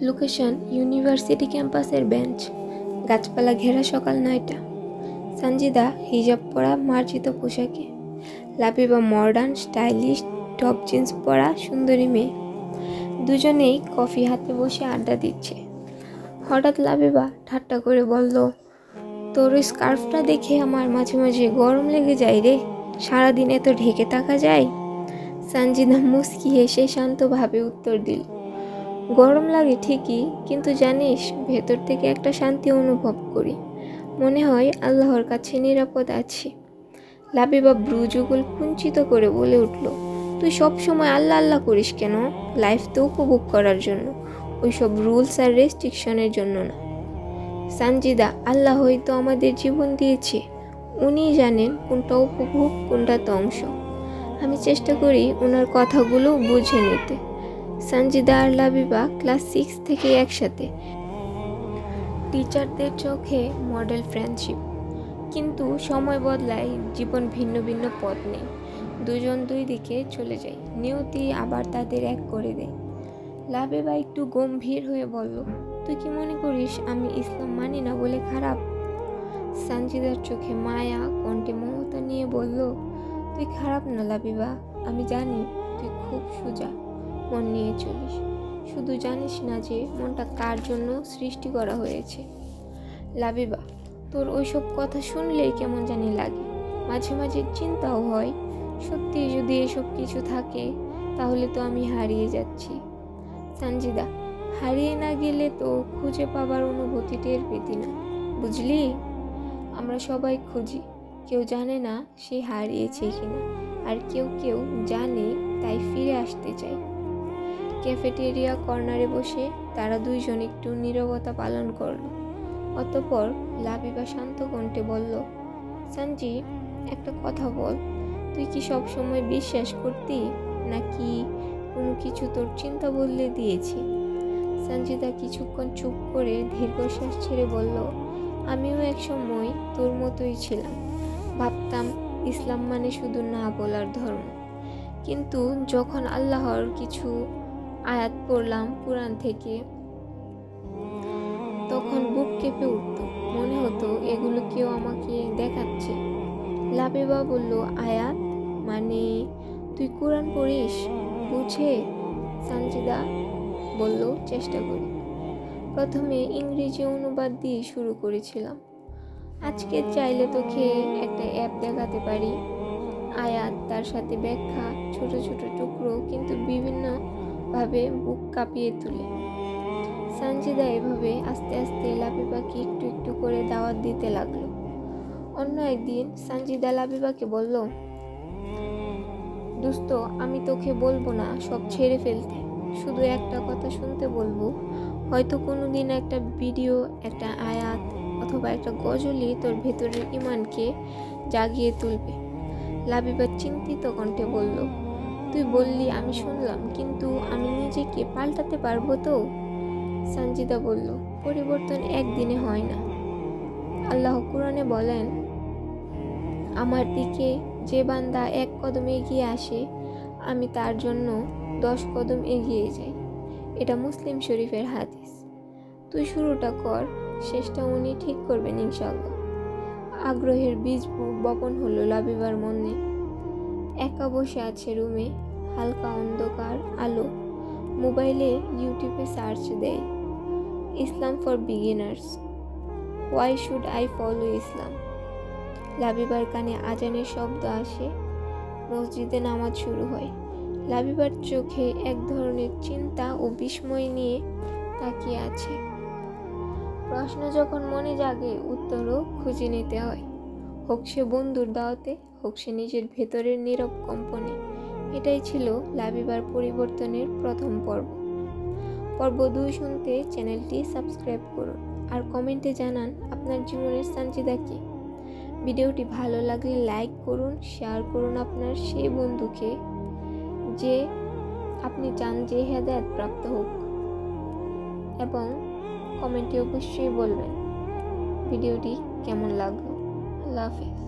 Location university ক্যাম্পাসের bench গাছপালা ঘেরা সকাল নয়টা। সঞ্জিদা হিজাব পরা মার্জিত পোশাকে। Labiba modern stylish top jeans পরা সুন্দরী মেয়ে। দুজনেই কফি হাতে বসে আড্ডা দিচ্ছে। হঠাৎ লাবিবা ঠাট্টা করে বলল, তোর ওই স্কার্ফটা দেখে আমার মাঝে মাঝে গরম লেগে যায় রে। সারাদিন এত ঢেকে থাকা যায়? সঞ্জিদা মুস্কি হেসে শান্তভাবে উত্তর দিল গরম লাগে ঠিকই, কিন্তু জানিস, ভেতর থেকে একটা শান্তি অনুভব করি। মনে হয় আল্লাহর কাছে নিরাপদ আছি। লাবিবা ব্রুজুগল কুঞ্চিত করে বলে উঠল, তুই সব সময় আল্লাহ আল্লাহ করিস কেন? লাইফ তো উপভোগ করার জন্য। ওইসব রুলস আর রেস্ট্রিকশনের জন্য না। সানজিদা, আল্লাহ হয়তো আমাদের জীবন দিয়েছে। উনি জানেন কোনটা উপভোগ, কোনটা ধ্বংস। আমি চেষ্টা করি ওনার কথাগুলো বুঝে নিতে। সঞ্জিদা আর লাবিবা ক্লাস সিক্স থেকে একসাথে। টিচারদের চোখে মডেল ফ্রেন্ডশিপ। কিন্তু সময় বদলায়, জীবন ভিন্ন ভিন্ন পথ নেই দুজন দুই দিকে চলে যায়। নিয়তি আবার তাদের এক করে দেয়। লাবিবা একটু গম্ভীর হয়ে বলল, তুই কি মনে করিস আমি ইসলাম মানি না বলে খারাপ? সঞ্জিদার চোখে মায়া, কণ্ঠে মমতা নিয়ে বলল, তুই খারাপ না লাবিবা, আমি জানি তুই খুব সোজা। মন নিয়ে চলিস। শুধু জানিস না যে মনটা কার জন্য সৃষ্টি করা হয়েছে। লাবিবা, তোর ওইসব কথা শুনলেই কেমন জানি লাগে। মাঝে মাঝে চিন্তাও হয়, সত্যি যদি এসব কিছু থাকে, তাহলে তো আমি হারিয়ে যাচ্ছি। সঞ্জিদা হারিয়ে না গেলে তো খুঁজে পাবার অনুভূতি টের পেতি না, বুঝলি? আমরা সবাই খুঁজি, কেউ জানে না সে হারিয়েছে কিনা, আর কেউ কেউ জানে তাই ফিরে আসতে চায়। ক্যাফেটেরিয়া কর্নারে বসে তারা দুইজন একটু নীরবতা পালন করল। অতপর লাবিবা শান্ত কণ্ঠে বলল সঞ্জি একটা কথা বল। তুই কি সব সময় বিশ্বাস করতি? নাকি কোনো কিছু তোর চিন্তা বললে দিয়েছি? সঞ্জিতা কিছুক্ষণ চুপ করে দীর্ঘশ্বাস ছেড়ে বলল, আমিও এক সময় তোর মতোই ছিলাম। ভাবতাম ইসলাম মানে শুধু না বলার ধর্ম। কিন্তু যখন আল্লাহর কিছু আয়াত পড়লাম কোরআন থেকে। তখন বুক কেঁপে উঠত। মনে হতো, এগুলো কেউ আমাকে দেখাচ্ছে। লাবেবা বলল, আয়াত? মানে তুই কোরআন পড়িস? বুঝে? সানজিদা বলল, চেষ্টা করি। প্রথমে ইংরেজি অনুবাদ দিয়ে শুরু করেছিলাম। আজকে চাইলে তোকে একটা অ্যাপ দেখাতে পারি। আয়াত তার সাথে ব্যাখ্যা, ছোট ছোট টুকরো, কিন্তু বিভিন্নভাবে বুক কাঁপিয়ে তুলে। সানজিদা এভাবে আস্তে আস্তে লাবিবাকে একটু একটু করে দাওয়াত দিতে লাগল। অন্য একদিন সানজিদা লাবিবাকে বলল, দোস্ত, আমি তোকে বলব না, সব ছেড়ে ফেলতে। শুধু একটা কথা শুনতে বলব। হয়তো কোনো দিন একটা ভিডিও, একটা আয়াত অথবা একটা গজলই তোর ভেতরের ইমানকে জাগিয়ে তুলবে। লাবিবা চিন্তিত কণ্ঠে বলল তুই বললি, আমি শুনলাম, কিন্তু আমি নিজেকে পাল্টাতে পারব তো? সঞ্জিদা বলল, পরিবর্তন একদিনে হয় না। আল্লাহ কোরআনে বলেন, আমার দিকে যে বান্দা এক কদম এগিয়ে আসে, আমি তার জন্য দশ কদম এগিয়ে যাই। এটা মুসলিম শরীফের হাদিস। তুই শুরুটা কর, শেষটা উনি ঠিক করবেন ইনশাল্লাহ আগ্রহের বীজ বপন হলো লাবিবার মনে। একা বসে আছে রুমে হালকা অন্ধকার আলো। মোবাইলে ইউটিউবে সার্চ দেয়, Islam for beginners why should I follow Islam? লাবিবার কানে আজানের শব্দ আসে, মসজিদে নামাজ শুরু হয়। লাবিবার চোখে এক ধরনের চিন্তা ও বিস্ময় নিয়ে তাকিয়ে আছে। প্রশ্ন যখন মনে জাগে, উত্তরও খুঁজে নিতে হয়। হোক সে বন্ধুর দাওয়াতে, হোক সে নিজের ভেতরের নীরব কম্পনে। এটাই ছিল লাবিবার পরিবর্তনের প্রথম পর্ব। পর্ব দুই শুনতে চ্যানেলটি সাবস্ক্রাইব করুন আর কমেন্টে জানান আপনার জীবনের সানজিদা কি। ভিডিওটি ভালো লাগলে লাইক করুন, শেয়ার করুন আপনার সেই বন্ধুকে যে আপনি চান যে হেদায়ত প্রাপ্ত হোক এবং কমেন্টে অবশ্যই বলবেন, ভিডিওটি কেমন লাগল? আল্লাহ হাফেজ।